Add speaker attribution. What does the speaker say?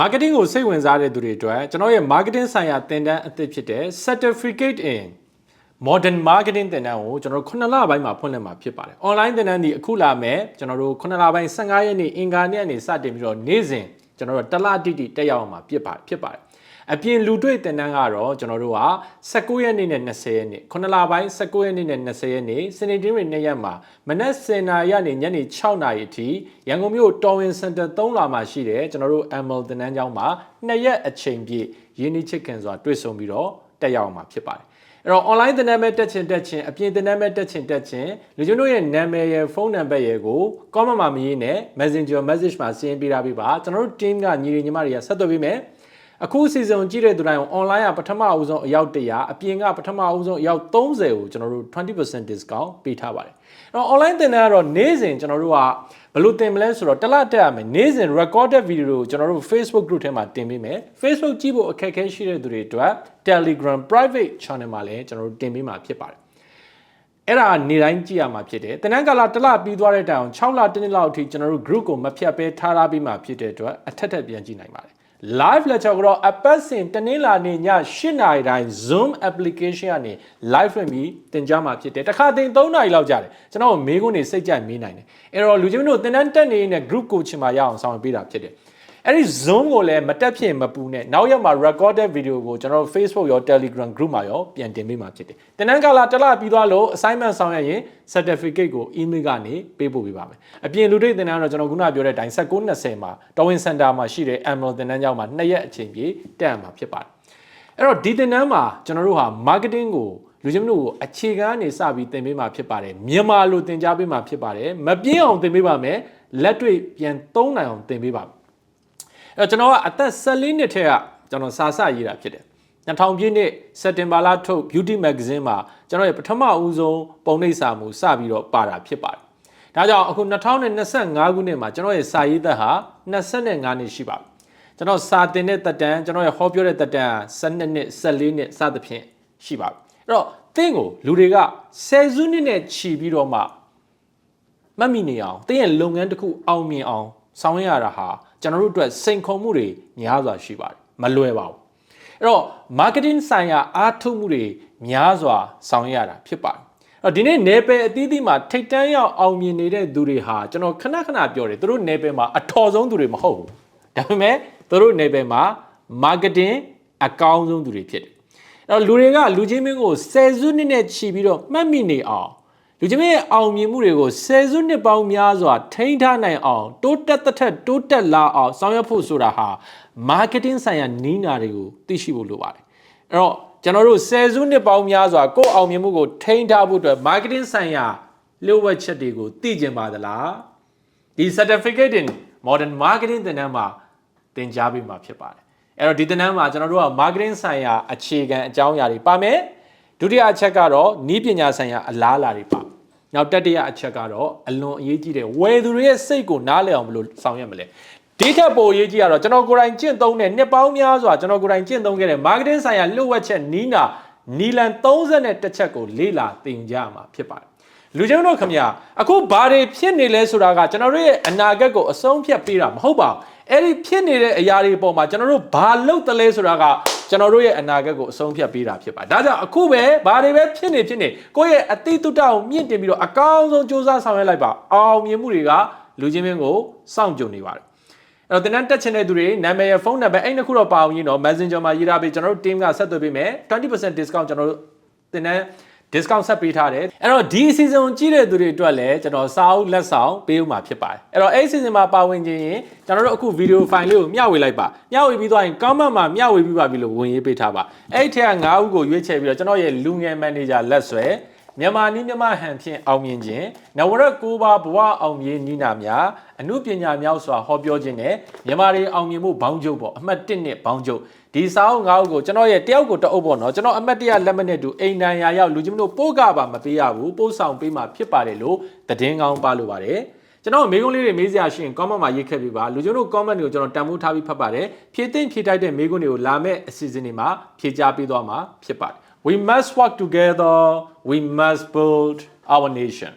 Speaker 1: marketing ကိုစိတ်ဝင်စားတဲ့သူတွေအတွက်ကျွန်တော်ရဲ့ marketing ဆိုင်ရာသင်တန်းအသစ်ဖြစ်တဲ့ certificate in modern marketing သင်တန်းကိုကျွန်တော်တို့9လပိုင်းမှာဖွင့်လှစ်မှာဖြစ်ပါတယ် online သင်တန်းဒီအခုလာမယ်ကျွန်တော်တို့9လပိုင်း15ရက်နေ့အင်္ဂါနေ့ကနေစတင်ပြီးတော့နေ့စဉ်ကျွန်တော်တို့တလတိတိတက်ရောက်အောင်မှာဖြစ်ပါဖြစ်ပါတယ် အပြင်လူတွေ့တင်တန်းကတော့ကျွန်တော်တို့က19ရက်နေ့နဲ့20ရက်နေ့9လပိုင်း19ရက်နေ့နဲ့20ရက်နေ့စနေတင်းတွေနေ့ရက်မှာမနက်10:00နာရီကနေညနေ6:00နာရီအထိရန်ကုန်မြို့တော်ဝင်စင်တာ3လာမှာရှိတယ်ကျွန်တော်တို့ ML တင်တန်းကျောင်းမှာ2ရက်အချိန်ပြည့်ရင်းနှီးချစ်ခင်စွာတွေ့ဆုံပြီးတော့တက်ရောက်အောင်မှာဖြစ်ပါတယ်အဲ့တော့ online သင်တန်းမဲ့တက်ချင်တက်ချင်အပြင်သင်တန်းမဲ့တက်ချင်တက်ချင်လူချင်းတို့ရဲ့နာမည်ရဲ့ဖုန်းနံပါတ်ရဲ့ကို comment မှာမရေးနဲ့ Messenger message မှာ send ပေးထားပေးပါကျွန်တော်တို့ team ကညီတွေညီမတွေကဆက်သွယ်ပေးမယ် အခု season ကြည့်တဲ့သူတိုင်းကို online ကပထမအဦးဆုံးအယောက်100အပြင်ကပထမအဦးဆုံးအယောက်30ကိုကျွန်တော်တို့20% discount ပေးထားပါတယ်အဲ့တော့ online သင်တန်းကတော့နေ့စဉ်ကျွန်တော်တို့ကဘယ်လိုသင်မလဲဆိုတော့တစ်လတက်ရမယ်နေ့စဉ် recorded video ကိုကျွန်တော်တို့ Facebook group ထဲမှာတင်ပေးမယ် Facebook ကြည့်ဖို့အခက်အခဲရှိတဲ့သူတွေအတွက် Telegram private channel မှာလည်းကျွန်တော်တို့တင်ပေးမှာဖြစ်ပါတယ်အဲ့ဒါနေတိုင်းကြည့်ရမှာဖြစ်တယ်တနန်းကာလတစ်လပြီးသွားတဲ့တိုင်အောင်6လတစ်နှစ်လောက်အထိကျွန်တော်တို့ group ကိုမဖြတ်ပဲထားထားပြီးမှဖြစ်တဲ့အတွက်အထက်ထက်ပြန်ကြည့်နိုင်ပါတယ် live lecture ကတော့အပတ်စဉ်တနင်္လာနေ့ည8နာရီတိုင်း Zoom application ကနေ live လွှင့်ပြီးသင်ကြားမှာဖြစ်တယ်တခါသင်3နာရီလောက်ကြာတယ်ကျွန်တော်မေးခွန်းတွေစိတ်ကြိုက်မေးနိုင်တယ်အဲ့တော့လူချင်းတို့သင်တန်းတက်နေတဲ့ group coaching မှာရအောင်ဆောင်ပေးတာဖြစ်တယ် အဲ့ဒီ Zoom ကိုလည်းမတက်ဖြစ်မပူနဲ့နောက်ရက်မှာ recorded video ကိုကျွန်တော် Facebook ရော Telegram group မှာရောပြန်တင်ပေးမှာဖြစ်တယ်။တင်နန်းကာလာတစ်လပြီးသွားလို့ assignment ဆောင်ရရင် certificate ကို email ကနေပေးပို့ပေးပါမယ်။အပြင်လူတွေတင်နန်းကတော့ကျွန်တော်ခုနပြောတဲ့အတိုင်း1920မှာတော်ဝင်စင်တာမှာရှိတဲ့ Emerald တင်နန်းကျောင်းမှာ2ရက်အချိန်ပြည့်တက်ရမှာဖြစ်ပါတယ်။အဲ့တော့ဒီတင်နန်းမှာကျွန်တော်တို့ဟာ marketing ကိုလူချင်းတို့ကိုအခြေခံကနေစပြီးသင်ပေးမှာဖြစ်ပါတယ်မြန်မာလိုသင်ကြားပေးမှာဖြစ်ပါတယ်မပြင်းအောင်သင်ပေးပါမယ်လက်တွေ့ပြန်သုံးနိုင်အောင်သင်ပေးပါမယ် အဲ့တော့ကျွန်တော်ကအသက်14နှစ်ထက်ကကျွန်တော်စာစရေးတာဖြစ်တယ်2000ပြည့်နှစ်စက်တင်ဘာလထုတ် Beauty Magazine မှာကျွန်တော်ရဲ့ပထမဦးဆုံးပုံနှိပ်စာမှုစပြီးတော့ပါတာဖြစ်ပါတယ်။ဒါကြောင့်အခု2025ခုနှစ်မှာကျွန်တော်ရဲ့စာရေးသက်ဟာ25နှစ်ရှိပါပြီ။ကျွန်တော်စာတင်တဲ့တက်တန်းကျွန်တော်ရဲ့ဟောပြောတဲ့တက်တန်း12နှစ်14နှစ်စသဖြင့်ရှိပါပြီ။အဲ့တော့သင်ကိုလူတွေက10စုနှစ်နဲ့ခြီးပြီးတော့မှမှတ်မိနေအောင်သင်ရဲ့လုပ်ငန်းတစ်ခုအောင်မြင်အောင်ဆောင်ရွက်ရတာဟာ ကျွန်တော်တို့အတွက်စိန်ခေါ်မှုတွေများစွာရှိပါတယ်မလွယ်ပါဘူးအဲ့တော့ marketing ဆိုင်ရာအားထုတ်မှုတွေများစွာဆောင်ရွက်ရတာဖြစ်ပါတယ်အဲ့တော့ဒီနေ့နယ်ပယ်အသီးသီးမှာထိတ်တန်းရောက်အောင်မြင်နေတဲ့သူတွေဟာကျွန်တော်ခဏခဏပြောတယ်သူတို့နယ်ပယ်မှာအထော်ဆုံးသူတွေမဟုတ်ဘူးဒါပေမဲ့သူတို့နယ်ပယ်မှာ marketing အကောင်းဆုံးသူတွေဖြစ်တယ်အဲ့တော့လူတွေကလူချင်းမင်းကိုဆယ်စုနှစ်နဲ့ချီပြီးတော့မှတ်မိနေအောင် လူချင်းရဲ့အောင်မြင်မှုတွေကိုဆယ်စုနှစ်ပေါင်းများစွာထိန်းထားနိုင်အောင်တိုးတက်တဲ့ထက်တိုးတက်လာအောင်ဆောင်ရွက်ဖို့ဆိုတာဟာ marketing ဆိုင်ရာနီးနာတွေကိုသိရှိဖို့လိုပါတယ်အဲ့တော့ကျွန်တော်တို့ဆယ်စုနှစ်ပေါင်းများစွာကိုယ့်အောင်မြင်မှုကိုထိန်းထားဖို့အတွက် marketing ဆိုင်ရာလျှို့ဝှက်ချက်တွေကိုသိကျင်ပါသလားဒီ certificate in modern marketing သင်တန်းမှာသင်ကြားပေးမှာဖြစ်ပါတယ်အဲ့တော့ဒီသင်တန်းမှာကျွန်တော်တို့က marketing ဆိုင်ရာအခြေခံအကြောင်းအရာတွေပါမယ်ဒုတိယအချက်ကတော့နီးပညာဆိုင်ရာအလားအလာတွေပါ နောက်တတိယအချက်ကတော့အလွန်အရေးကြီးတဲ့ဝယ်သူတွေရဲ့စိတ်ကိုနားလည်အောင်ဘယ်လိုဆောင်ရွက်မလဲဒီထက်ပိုအရေးကြီးကတော့ကျွန်တော်ကိုယ်တိုင်ကျင့်သုံးတဲ့နှစ်ပေါင်းများစွာကျွန်တော်ကိုယ်တိုင်ကျင့်သုံးခဲ့တဲ့ marketing ဆိုင်ရာလှုပ်ဝက်ချက်နီးနာနီလန်30နဲ့တစ်ချက်ကိုလေ့လာသင်ကြမှာဖြစ်ပါတယ် လူချင်းတို့ခမညာအခုဘာတွေဖြစ်နေလဲဆိုတာကကျွန်တော်တို့ရဲ့အနာဂတ်ကိုအဆုံးဖြတ်ပေးတာမဟုတ်ပါဘူးအဲ့ဒီဖြစ်နေတဲ့အရာတွေပေါ်မှာကျွန်တော်တို့ဘာလုပ်တယ်လဲဆိုတာကကျွန်တော်တို့ရဲ့အနာဂတ်ကိုအဆုံးဖြတ်ပေးတာဖြစ်ပါတယ်ဒါကြောင့်အခုပဲဘာတွေပဲဖြစ်နေဖြစ်နေကိုယ့်ရဲ့အတိတုတ္တကိုမြင့်တင်ပြီးတော့အကောင်းဆုံးစူးစမ်းဆောင်ရွက်လိုက်ပါအောင်မြင်မှုတွေကလူချင်းမင်းကိုစောင့်ကြုံနေပါတယ်အဲ့တော့တင်တန်းတက်ချင်တဲ့သူတွေနာမည်ရဖုန်းနံပါတ်အဲ့နှစ်ခုတော့ပါအောင်ရင်တော့ Messenger မှာရေးထားပေးကျွန်တော်တို့ team ကဆက်သွယ်ပေးမယ်20% discount ကျွန်တော်တို့တင်တန်း discount ဆက်ပေးထားတယ်အဲ့တော့ဒီ season ကိုကြည့်တဲ့သူတွေအတွက်လည်းကျွန်တော်စာအုပ်လက်ဆောင်ပေးဦးမှာဖြစ်ပါတယ်အဲ့တော့အဲ့ season မှာပါဝင်ခြင်းရင်ကျွန်တော်တို့အခု video file လေးကိုမျှဝေလိုက်ပါမျှဝေပြီးသွားရင် comment မှာမျှဝေပြီးပါပြီလို့ဝင်ရေးပေးထားပါအဲ့ထက်က9ဦးကိုရွေးချယ်ပြီးတော့ကျွန်တော်ရဲ့လူငယ် manager လက်ဆွဲမြန်မာနည်းမြန်မာဟန်ဖြင့်အောင်မြင်ခြင်းနဝရကိုပါဘဝအောင်မြင်နီးနာများအမှုပညာများစွာဟောပြောခြင်းနဲ့မြန်မာတွေအောင်မြင်မှုဘောင်းကျုပ်ပေါ့အမှတ်1နဲ့ဘောင်းကျုပ် ဒီစာအုပ်ငါးအုပ်ကိုကျွန်တော်ရဲ့တယောက်ကိုတအုပ်ပေါ့နော်ကျွန်တော်အမှတ်တရလက်မနဲ့တူအိမ်တန်ရာရောက်လူချင်းတို့ပို့ကပါမပေးရဘူးပို့ဆောင်ပေးမှာဖြစ်ပါတယ်လို့သတင်းကောင်းပါလို့ပါတယ်ကျွန်တော်မေးခွန်းလေးတွေမေးစရာရှိရင် comment မှာရေးခဲ့ပြပါလူချင်းတို့ comment တွေကိုကျွန်တော်တန်ဖိုးထားပြီးဖတ်ပါတယ်ဖြည့်သိမ့်ဖြည့်တိုက်တဲ့မေးခွန်းတွေကိုလာမယ့်အစီအစဉ်တွေမှာဖြည့်ချပေးသွားမှာဖြစ်ပါတယ် we must work together we must build our nation